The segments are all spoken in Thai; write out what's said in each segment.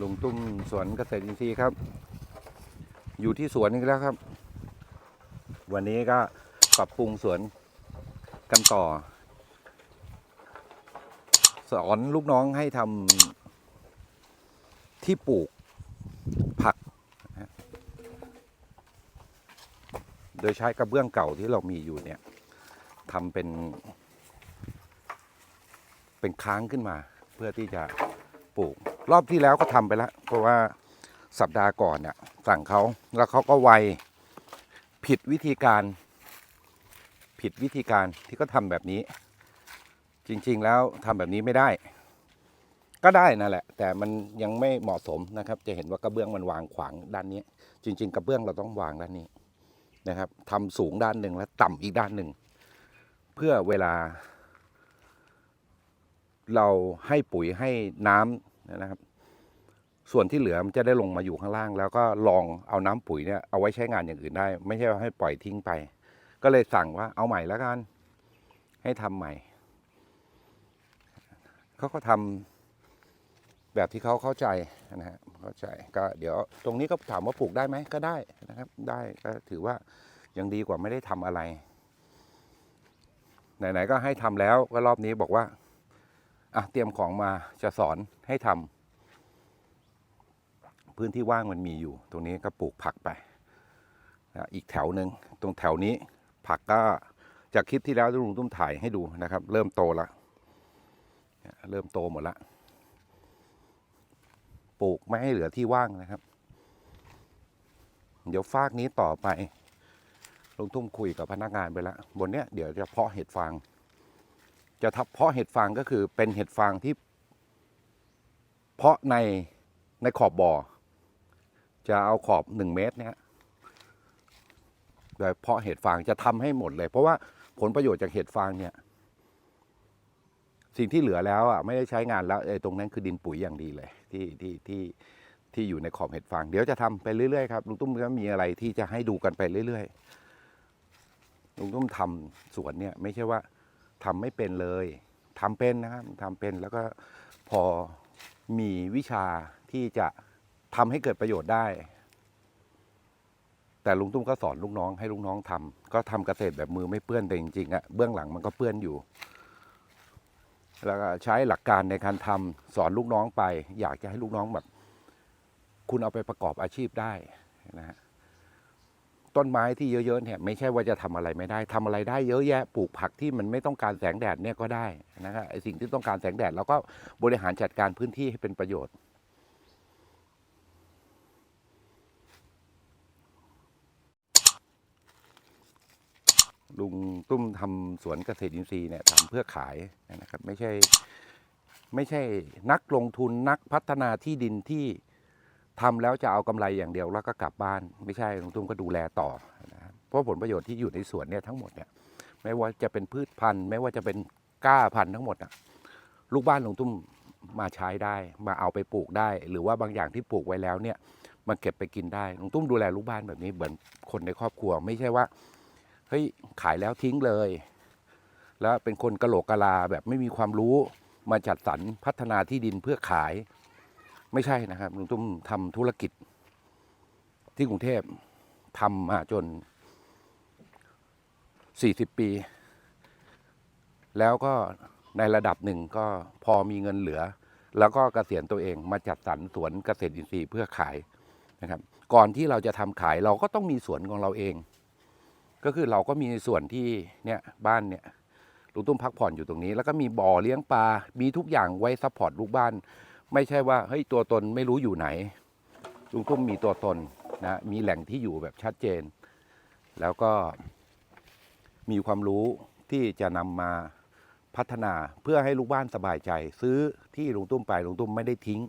ลุงตุ้มสวนเกษตรอินทรีย์ครับ อยู่ที่สวนอีกแล้วครับ วันนี้ก็ปรับปรุงสวนกันต่อ สอนลูกน้องให้ทำที่ปลูกผัก โดยใช้กระเบื้องเก่าที่เรามีอยู่เนี่ยทำเป็น เป็นค้างขึ้นมา เพื่อที่จะปลูก รอบที่แล้วก็ทำไปแล้ว เพราะว่าสัปดาห์ก่อนเนี่ยสั่งเขาแล้วเขาก็ไวผิดวิธีการ ผิดวิธีการที่เขาทำแบบนี้ จริงๆแล้วทำแบบนี้ไม่ได้ ก็ได้นั่นแหละ แต่มันยังไม่เหมาะสมนะครับ จะเห็นว่ากระเบื้องมันวางขวางด้านนี้ จริง ๆ กระเบื้องเราต้องวางด้านนี้นะครับทำสูงด้านหนึ่งและต่ำอีกด้านหนึ่ง เพื่อเวลา เราให้ปุ๋ยให้น้ำ นะครับ ส่วนที่เหลือมันจะได้ลงมาอยู่ข้างล่าง แล้วก็ลองเอาน้ำปุ๋ยเนี่ยเอาไว้ใช้งานอย่างอื่นได้ ไม่ใช่ว่าให้ปล่อยทิ้งไป ก็เลยสั่งว่าเอาใหม่แล้วกัน ให้ทำใหม่เขาก็ทำแบบที่เขาเข้าใจนะฮะเข้าใจก็เดี๋ยวตรงนี้ก็ถามว่าปลูกได้ไหมก็ได้นะครับ ได้ก็ถือว่ายังดีกว่าไม่ได้ทำอะไร ไหนๆก็ให้ทำแล้วก็รอบนี้บอกว่า อะเตรียมของมาจะสอนให้ทำพื้นที่ว่างมันมีอยู่ ตรงนี้ก็ปลูกผักไปนะอีกแถวหนึ่งตรงแถวนี้ผักก็จากคลิปที่แล้วที่ลุงตุ้มถ่ายให้ดูนะครับ เริ่มโตแล้วเนี่ยเริ่มโตหมดละปลูกไม่ให้เหลือที่ว่างนะครับ เดี๋ยวฟากนี้ต่อไปลุงตุ้มคุยกับพนักงานไปแล้วบนเนี้ยเดี๋ยวจะเพาะเห็ดฟาง จะทับเพาะเห็ดฟางก็คือเป็นเห็ดฟางที่เพาะในในขอบบ่อ จะเอาขอบหนึ่งเมตรเนี่ยโดยเพาะเห็ดฟางจะทำให้หมดเลย เพราะว่าผลประโยชน์จากเห็ดฟางเนี่ยสิ่งที่เหลือแล้วอะไม่ได้ใช้งานแล้วไอ้ตรงนั้นคือดินปุ๋ยอย่างดีเลย ที่ที่ที่ที่อยู่ในขอบเห็ดฟางเดี๋ยวจะทำไปเรื่อยๆครับลุงตุ้มก็มีอะไรที่จะให้ดูกันไปเรื่อยๆลุงตุ้มทำสวนเนี่ย ไม่ใช่ว่า ทำไม่เป็นเลยทำเป็นนะครับทำเป็นแล้วก็พอมีวิชาที่จะทำให้เกิดประโยชน์ได้ แต่ลุงตุ้มก็สอนลูกน้องให้ลูกน้องทำก็ทำเกษตรแบบมือไม่เปื้อนแต่จริงๆอะเบื้องหลังมันก็เปื้อนอยู่ แล้วก็ใช้หลักการในการทำสอนลูกน้องไป อยากจะให้ลูกน้องแบบ คุณเอาไปประกอบอาชีพได้นะฮะ ต้นไม้ที่เยอะๆเนี่ยไม่ใช่ว่าจะทำอะไรไม่ได้ทำอะไรได้เยอะแยะปลูกผักที่มันไม่ต้องการแสงแดดเนี่ยก็ได้นะครับไอสิ่งที่ต้องการแสงแดดเราก็บริหารจัดการพื้นที่ให้เป็นประโยชน์ลุงตุ้มทำสวนเกษตรอินทรีย์เนี่ยทำเพื่อขายนะครับ ไม่ใช่ไม่ใช่นักลงทุนนักพัฒนาที่ดินที่ ทำแล้วจะเอากำไรอย่างเดียวแล้วก็กลับบ้านไม่ใช่ลุงตุ้มก็ดูแลต่อนะเพราะผลประโยชน์ที่อยู่ในสวนเนี่ยทั้งหมดเนี่ยไม่ว่าจะเป็นพืชพันธุ์ไม่ว่าจะเป็นก้าพันธุ์ทั้งหมดอะลูกบ้านลุงตุ้มมาใช้ได้มาเอาไปปลูกได้ หรือว่าบางอย่างที่ปลูกไว้แล้วเนี่ยมันเก็บไปกินได้ลุงตุ้มดูแลลูกบ้านแบบนี้เหมือนคนในครอบครัว ไม่ใช่ว่าเฮ้ยขายแล้วทิ้งเลย แล้วเป็นคนกะโหลกกะลาแบบไม่มีความรู้มาจัดสรรพัฒนาที่ดินเพื่อขาย ไม่ใช่นะครับลุงตุ้มทำธุรกิจ ที่กรุงเทพทำมาจน40ปี แล้วก็ในระดับหนึ่งก็พอมีเงินเหลือ แล้วก็เกษียณตัวเองมาจัดสรรสวนเกษตรอินทรีย์เพื่อขายนะครับ ก่อนที่เราจะทำขายเราก็ต้องมีสวนของเราเอง ก็คือเราก็มีส่วนที่เนี่ยบ้านเนี่ยลุงตุ้มพักผ่อนอยู่ตรงนี้ แล้วก็มีบ่อเลี้ยงปลา มีทุกอย่างไว้ซัพพอร์ตลูกบ้าน ไม่ใช่ว่าเฮ้ยตัวตนไม่รู้อยู่ไหน ลุงตุ้มมีตัวตนนะมีแหล่งที่อยู่แบบชัดเจน แล้วก็มีความรู้ที่จะนำมาพัฒนาเพื่อให้ลูกบ้านสบายใจ ซื้อที่ลุงตุ้มไปลุงตุ้มไม่ได้ทิ้ง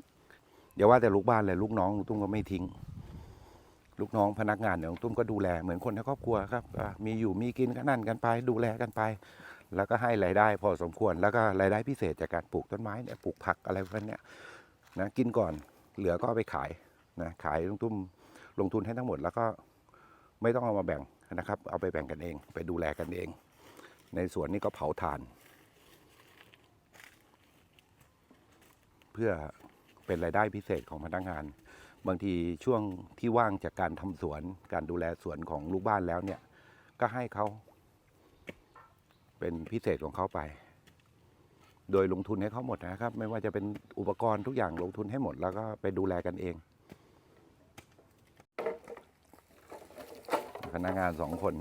อย่าว่าแต่ลูกบ้านเลยลูกน้องลุงตุ้มก็ไม่ทิ้ง ลูกน้องพนักงานเนี่ยลุงตุ้มก็ดูแลเหมือนคนในครอบครัวครับมีอยู่มีกินก็นั่นกันไป ดูแลกันไป แล้วก็ให้รายได้พอสมควร แล้วก็รายได้พิเศษจากการปลูกต้นไม้เนี่ยปลูกผักอะไรพวกนี้ นะกินก่อนเหลือก็ไปขายนะขายลงทุนลงทุนให้ทั้งหมดแล้วก็ไม่ต้องเอามาแบ่งนะครับ เอาไปแบ่งกันเอง ไปดูแลกันเอง ในสวนนี้ก็เผาถ่าน เพื่อเป็นรายได้พิเศษของพนักงาน บางทีช่วงที่ว่างจากการทำสวน การดูแลสวนของลูกบ้านแล้วเนี่ย ก็ให้เขาเป็นพิเศษของเขาไป โดยลงทุนให้เขาหมดนะครับ ไม่ว่าจะเป็นอุปกรณ์ทุกอย่างลงทุนให้หมดแล้วก็ไปดูแลกันเอง พนักงานสองคน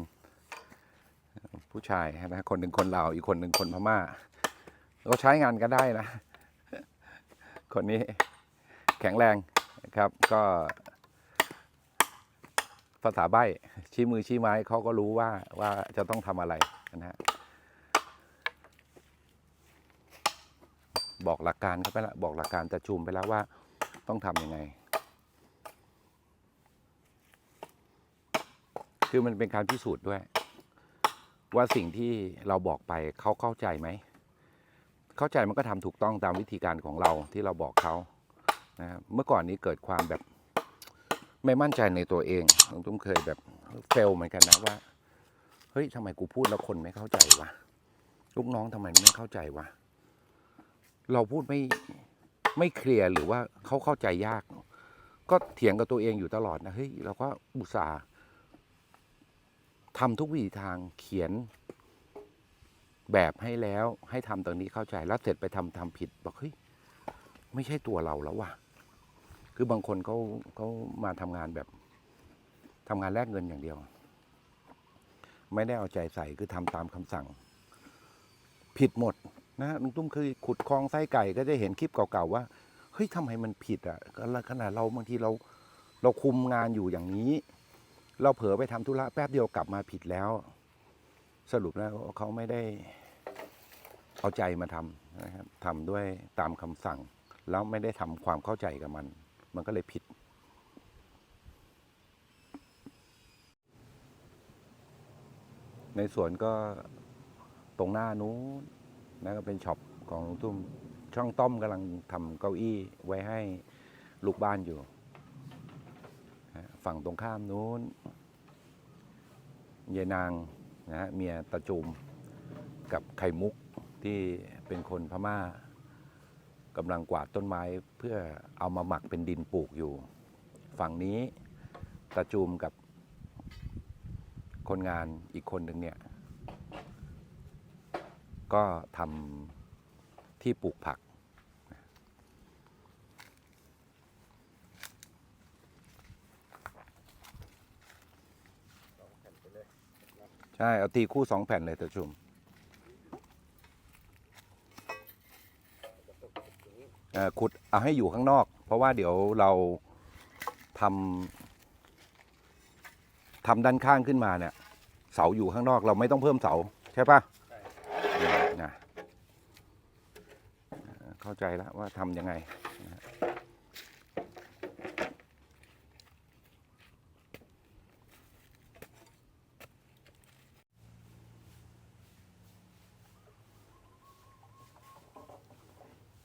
ผู้ชายนะคนหนึ่งคนลาวอีกคนหนึ่งคนพม่าก็ใช้งานกันได้นะ คนนี้แข็งแรงนะครับก็ภาษาใบ้ชี้มือชี้ไม้เขาก็รู้ว่าว่าจะต้องทำอะไรนะฮะ บอกหลักการเขาไปแล้วบอกหลักการจะชุมไปแล้วว่าต้องทำยังไง คือมันเป็นการพิสูจน์ด้วย ว่าสิ่งที่เราบอกไปเขาเข้าใจไหม เข้าใจมันก็ทำถูกต้องตามวิธีการของเราที่เราบอกเขานะครับเมื่อก่อนนี้เกิดความแบบไม่มั่นใจในตัวเองตุ้มเคยแบบเฟลเหมือนกันนะว่า เฮ้ยทำไมกูพูดแล้วคนไม่เข้าใจวะ ลูกน้องทำไมไม่เข้าใจวะ เราพูดไม่ไม่เคลียร์หรือว่าเขาเข้าใจยาก ก็เถียงกับตัวเองอยู่ตลอดนะเฮ้ยเราก็อุตส่าห์ทำทุกวิถีทางเขียนแบบให้แล้วให้ทำตรงนี้เข้าใจแล้วเสร็จไปทำทำผิดบอกเฮ้ยไม่ใช่ตัวเราแล้วว่ะ คือบางคนเขาเขามาทำงานแบบทำงานแลกเงินอย่างเดียว ไม่ได้เอาใจใส่คือทำตามคำสั่ง ผิดหมด นะลุงตุ้มเคยขุดคลองไส้ไก่ก็จะเห็นคลิปเก่าๆว่าเฮ้ยทำไมมันผิดอะขนาดเราบางทีเราเราคุมงานอยู่อย่างนี้ เราเผลอไปทำธุระแป๊บเดียวกลับมาผิดแล้ว สรุปแล้วเขาไม่ได้เอาใจมาทำนะครับทำด้วยตามคำสั่ง แล้วไม่ได้ทำความเข้าใจกับมัน มันก็เลยผิด ในสวนก็ตรงหน้านู้น นะก็เป็นช็อปของลุงตุ้มช่างต้อมกำลังทำเก้าอี้ไว้ให้ลูกบ้านอยู่ ฝั่งตรงข้ามนู้นยายนางนะฮะเมียตาจุมกับไข่มุกที่เป็นคนพม่ากำลังกวาดต้นไม้เพื่อเอามาหมักเป็นดินปลูกอยู่ ฝั่งนี้ตาจูมกับคนงานอีกคนหนึ่งเนี่ย ก็ทำที่ปลูกผัก ใช่ เอาตีคู่สองแผ่นเลยตาจุมขุดเอาให้อยู่ข้างนอก เพราะว่าเดี๋ยวเราทำทำด้านข้างขึ้นมาเนี่ย เสาอยู่ข้างนอกเราไม่ต้องเพิ่มเสา ใช่ปะ นะเข้าใจแล้วว่าทำยังไงนะฮะ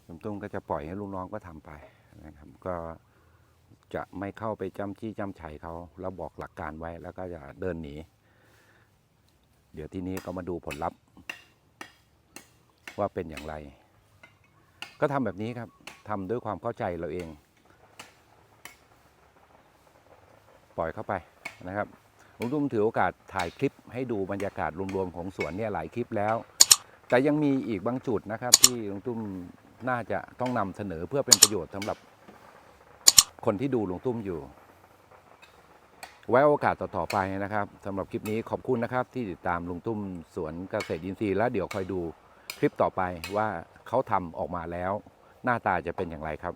ลุงตุ้มก็จะปล่อยให้ลูกน้องก็ทำไปนะครับ ก็จะไม่เข้าไปจ้ำจี้จ้ำไฉเขาแล้วบอกหลักการไว้แล้วก็จะเดินหนี เดี๋ยวที่นี้ก็มาดูผลลัพธ์ ว่าเป็นอย่างไร ก็ทำแบบนี้ครับทำด้วยความเข้าใจเราเอง ปล่อยเข้าไปนะครับลุงตุ้มถือโอกาสถ่ายคลิปให้ดูบรรยากาศรวมๆของสวนเนี่ยหลายคลิปแล้ว แต่ยังมีอีกบางจุดนะครับ ที่ลุงตุ้มน่าจะต้องนำเสนอเพื่อเป็นประโยชน์สำหรับคนที่ดูลุงตุ้มอยู่ ไว้โอกาสต่อๆไปนะครับสำหรับคลิปนี้ขอบคุณนะครับ ที่ติดตามลุงตุ้มสวนเกษตรอินทรีย์แล้วเดี๋ยวคอยดู คลิปต่อไปว่าเขาทำออกมาแล้ว หน้าตาจะเป็นอย่างไรครับ